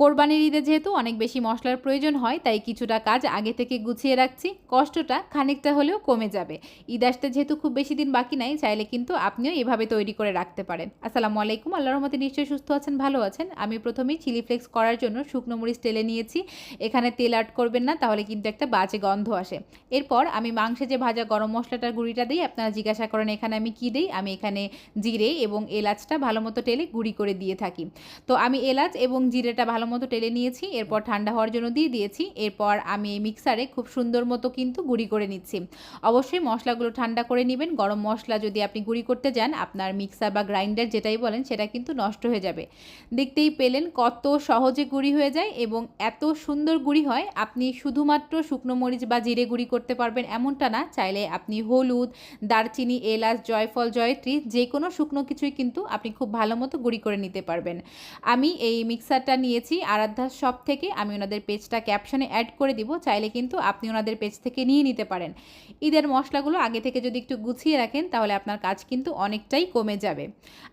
কোরবানির ঈদে যেহেতু অনেক বেশি মশলার প্রয়োজন হয়, তাই কিছুটা কাজ আগে থেকে গুছিয়ে রাখছি। কষ্টটা খানিকটা হলেও কমে যাবে। ঈদ আসতে যেহেতু খুব বেশি দিন বাকি নাই, চাইলে কিন্তু আপনিও এভাবে তৈরি করে রাখতে পারেন। আসসালামু আলাইকুম, আল্লাহর রহমতে নিশ্চয়ই সুস্থ আছেন, ভালো আছেন। আমি প্রথমেই চিলি ফ্লেক্স করার জন্য শুকনো মরিচ তেলে নিয়েছি। এখানে তেল অ্যাড করবেন না, তাহলে কিন্তু একটা বাজে গন্ধ আসে। এরপর আমি মাংসে যে ভাজা গরম মশলাটার গুঁড়িটা দিই, আপনারা জিজ্ঞাসা করেন এখানে আমি কী দিই? আমি এখানে জিরে এবং এলাচটা ভালো মতো টেলে গুঁড়ি করে দিয়ে থাকি। তো আমি এলাচ এবং জিরেটা ভালো মতো টেলে নিয়েছি, এরপর ঠান্ডা হওয়ার জন্য দিয়ে দিয়েছি, এরপর আমি এই মিক্সারে খুব সুন্দর মতো কিন্তু গুঁড়ি করে নিচ্ছি। অবশ্যই মশলাগুলো ঠান্ডা করে নেবেন, গরম মশলা যদি আপনি গুঁড়ি করতে যান, আপনার মিক্সার বা গ্রাইন্ডার যেটাই বলেন, সেটা কিন্তু নষ্ট হয়ে যাবে। দেখতেই পেলেন কত সহজে গুঁড়ি হয়ে যায় এবং এত সুন্দর গুঁড়ি হয়, আপনি শুধুমাত্র শুকনো মরিচ বা জিরে গুঁড়ি করতে পারবেন এমনটা না, চাইলে আপনি হলুদ, দারচিনি, এলাচ, জয়ফল, জয়ত্রী যে কোনো শুকনো কিছুই কিন্তু আপনি খুব ভালো মতো গুঁড়ি করে নিতে পারবেন। আমি এই মিক্সারটা নিয়েছি আরাধ্যার শপ থেকে আমি ওনাদের পেজটা ক্যাপশনে অ্যাড করে দিব, চাইলে কিন্তু আপনি ওনাদের পেজ থেকে নিয়ে নিতে পারেন। ঈদের মশলাগুলো আগে থেকে যদি একটু গুছিয়ে রাখেন, তাহলে আপনার কাজ কিন্তু অনেকটাই কমে যাবে।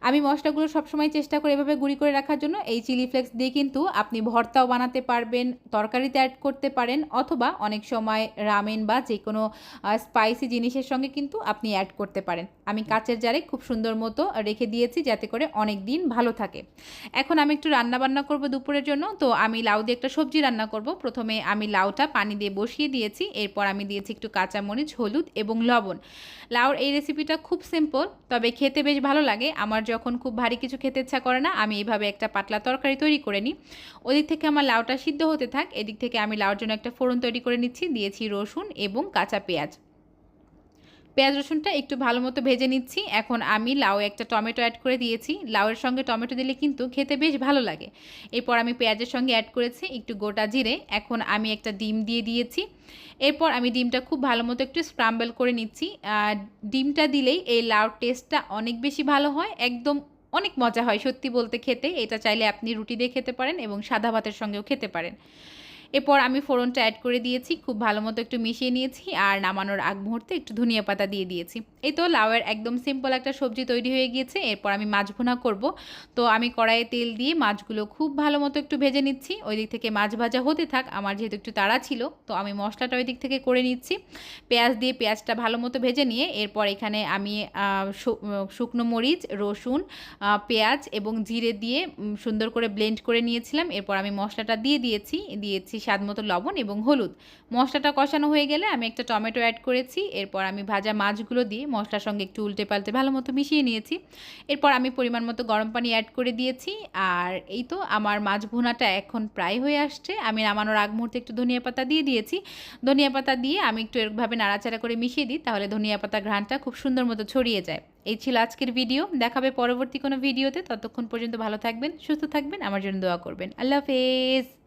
আমি মশলাগুলো সবসময় চেষ্টা করি এভাবে গুঁড়ি করে রাখার জন্য এই চিলি ফ্লেক্স দিয়ে কিন্তু আপনি ভর্তাও বানাতে পারবেন, তরকারিতে অ্যাড করতে পারেন, অথবা অনেক সময় রামেন বা যে কোনো স্পাইসি জিনিসের সঙ্গে কিন্তু আপনি অ্যাড করতে পারেন। আমি কাচের জারে খুব সুন্দর মতো রেখে দিয়েছি যাতে করে অনেক দিন ভালো থাকে। এখন আমি একটু রান্না বান্না করব দুপুরের জন্য। তো আমি লাউ দিয়ে একটা সবজি রান্না করব। প্রথমে আমি লাউটা পানি দিয়ে বসিয়ে দিয়েছি। এরপর আমি দিয়েছি একটু কাঁচামরিচ হলুদ এবং লবণ। লাউর এই রেসিপিটা খুব সিম্পল তবে খেতে বেশ ভালো লাগে। আমার যখন খুব ভারী কিছু খেতে ইচ্ছা করে না আমি এইভাবে একটা পাতলা তরকারি তৈরি করে নিই। ওদিক থেকে আমার লাউটা সিদ্ধ হতে থাক। এদিক থেকে আমি লাউর জন্য একটা ফোড়ন তৈরি করে নিচ্ছি। দিয়েছি রসুন এবং কাঁচা পেঁয়াজ। পেঁয়াজ রসুনটা একটু ভালো মতো ভেজে নিচ্ছি। এখন আমি লাউ একটা টমেটো অ্যাড করে দিয়েছি। লাউয়ের সঙ্গে টমেটো দিলে কিন্তু খেতে বেশ ভালো লাগে। এরপর আমি পেঁয়াজের সঙ্গে অ্যাড করেছি একটু গোটা জিরে। এখন আমি একটা ডিম দিয়ে দিয়েছি। এরপর আমি ডিমটা খুব ভালো মতো একটু স্ক্রাম্বল করে নিচ্ছি। ডিমটা দিলেই এই লাউর টেস্টটা অনেক বেশি ভালো হয়। একদম অনেক মজা হয় সত্যি বলতে খেতে। এটা চাইলে আপনি রুটি দিয়ে খেতে পারেন এবং সাদা ভাতের সঙ্গেও খেতে পারেন। এরপর আমি ফোড়নটা অ্যাড করে দিয়েছি, খুব ভালো মতো একটু মিশিয়ে নিয়েছি আর নামানোর আগ মুহূর্তে একটু ধনিয়া পাতা দিয়ে দিয়েছি। এই তো লাউয়ের একদম সিম্পল একটা সবজি তৈরি হয়ে গিয়েছে, এরপর আমি মাছ ভুনা করব। তো আমি কড়াইয়ে তেল দিয়ে মাছগুলো খুব ভালো মতো একটু ভেজে নিচ্ছি। ওই দিক থেকে মাছ ভাজা হতে থাক, আমার যেহেতু একটু তাড়া ছিল, তো আমি মশলাটা ওই দিক থেকে করে নিচ্ছি। পেঁয়াজ দিয়ে পেঁয়াজটা ভালো মতো ভেজে নিয়ে, এরপর এখানে আমি শুকনো মরিচ, রসুন পেঁয়াজ এবং জিরে দিয়ে সুন্দর করে ব্লেন্ড করে নিয়েছিলাম। এরপর আমি মশলাটা দিয়ে দিয়েছি দিয়েছি স্বাদ মতো লবণ এবং হলুদ। মশলাটা কষানো হয়ে গেলে আমি একটা টমেটো অ্যাড করেছি। এরপর আমি ভাজা মাছগুলো দিয়ে মশলার সঙ্গে একটু উল্টে পাল্টে ভালো মতো মিশিয়ে নিয়েছি। এরপর আমি পরিমাণ মতো গরম পানি অ্যাড করে দিয়েছি। আর এই তো আমার মাছ ভুনাটা এখন প্রায় হয়ে আসছে। আমি নামানোর আগ মুহূর্তে একটু ধনিয়া পাতা দিয়ে দিয়েছি। ধনিয়া পাতা দিয়ে আমি একটু এরকমভাবে নাড়াচাড়া করে মিশিয়ে দিই তাহলে ধনিয়া পাতা ঘ্রাণটা খুব সুন্দর মতো ছড়িয়ে যায়। এই ছিল আজকের ভিডিও। দেখাবে পরবর্তী কোনো ভিডিওতে। ততক্ষণ পর্যন্ত ভালো থাকবেন, সুস্থ থাকবেন, আমার জন্য দোয়া করবেন। আল্লাহ হাফেজ।